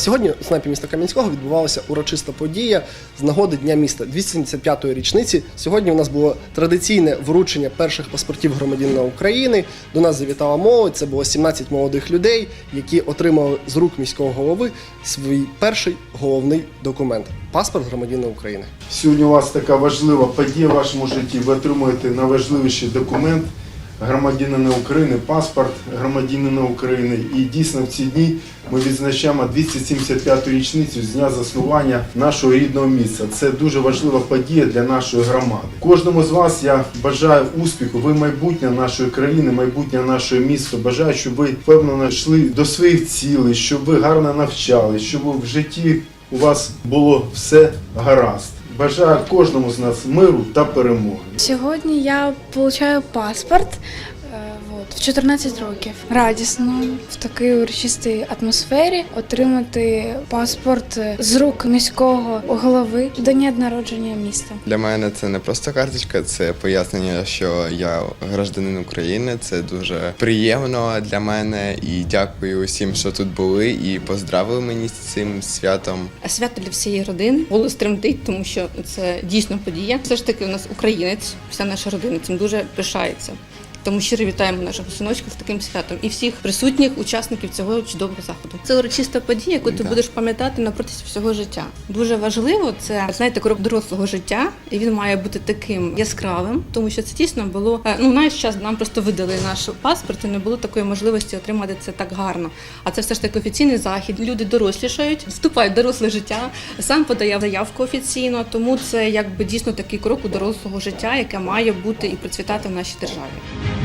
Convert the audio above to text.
Сьогодні у снайпі міста Кам'янського відбувалася урочиста подія з нагоди Дня міста 275-ї річниці. Сьогодні у нас було традиційне вручення перших паспортів громадянина України. До нас завітала молодь. Це було 17 молодих людей, які отримали з рук міського голови свій перший головний документ паспорт громадянина України. Сьогодні у вас така важлива подія в вашому житті. Ви отримуєте найважливіший документ громадянина України, паспорт громадянина України. І дійсно в ці дні ми відзначаємо 275-ту річницю з дня заснування нашого рідного міста. Це дуже важлива подія для нашої громади. Кожному з вас я бажаю успіху. Ви майбутнє нашої країни, майбутнє нашого міста. Бажаю, щоб ви впевнено йшли до своїх цілей, щоб ви гарно навчались, щоб в житті у вас було все гаразд. Бажаю кожному з нас миру та перемоги. Сьогодні я получаю паспорт от, в 14 років. Радісно в такій урочистій атмосфері отримати паспорт з рук міського голови до дня народження міста. Для мене це не просто карточка, це пояснення, що я гражданин України. Це дуже приємно для мене і дякую усім, що тут були, і поздравили мені з цим святом. Свято для всієї родини. Голос тремтить, тому що це дійсно подія. Все ж таки, у нас українець, вся наша родина цим дуже пишається. Тому щиро вітаємо нашого синочка з таким святом і всіх присутніх учасників цього чудового заходу. Це урочиста подія, яку ти будеш пам'ятати на протязі всього життя. Дуже важливо це знаєте крок дорослого життя, і він має бути таким яскравим, тому що це дійсно було. е, Ну наш час нам просто видали наш паспорт, і не було такої можливості отримати це так гарно. А це все ж таки офіційний захід. Люди дорослішають, вступають в доросле життя. Сам подає заявку офіційно, тому це якби дійсно такий крок у дорослого життя, яке має бути і процвітати в нашій державі.